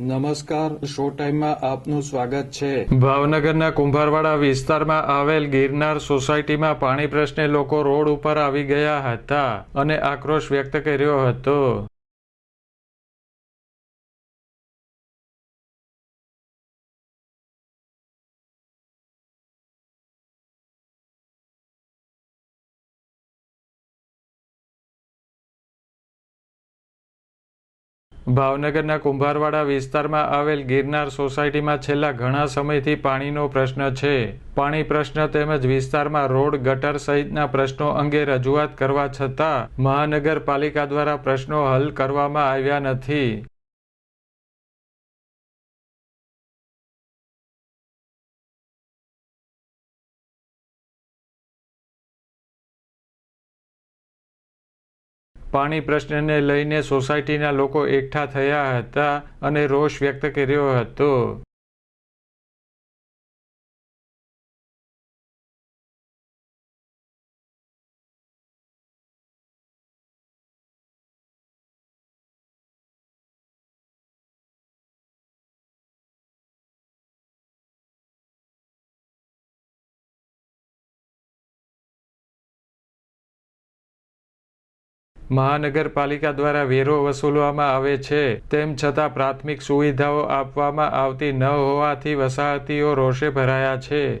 નમસ્કાર શો ટાઈમમાં આપનું સ્વાગત છે. ભાવનગરના કુંભારવાડા વિસ્તારમાં આવેલ ગિરનાર સોસાયટીમાં પાણી પ્રશ્ને લોકો રોડ ઉપર આવી ગયા હતા અને આક્રોશ વ્યક્ત કર્યો હતો. ભાવનગરના કુંભારવાડા વિસ્તારમાં આવેલ ગિરનાર સોસાયટીમાં છેલ્લા ઘણા સમયથી પાણીનો પ્રશ્ન છે. પાણી પ્રશ્ન તેમજ વિસ્તારમાં રોડ ગટર સહિતના પ્રશ્નો અંગે રજૂઆત કરવા છતાં મહાનગરપાલિકા દ્વારા પ્રશ્નો હલ કરવામાં આવ્યા નથી. પાણી પ્રશ્નને લઈને સોસાયટીના લોકો એકઠા થયા હતા અને રોષ વ્યક્ત કર્યો હતો. મહાનગરપાલિકા દ્વારા વેરો વસૂલવામાં આવે છે. તેમ છતાં પ્રાથમિક સુવિધાઓ આપવામાં આવતી ન હોવાથી વસાહતીઓ રોષે ભરાયા છે.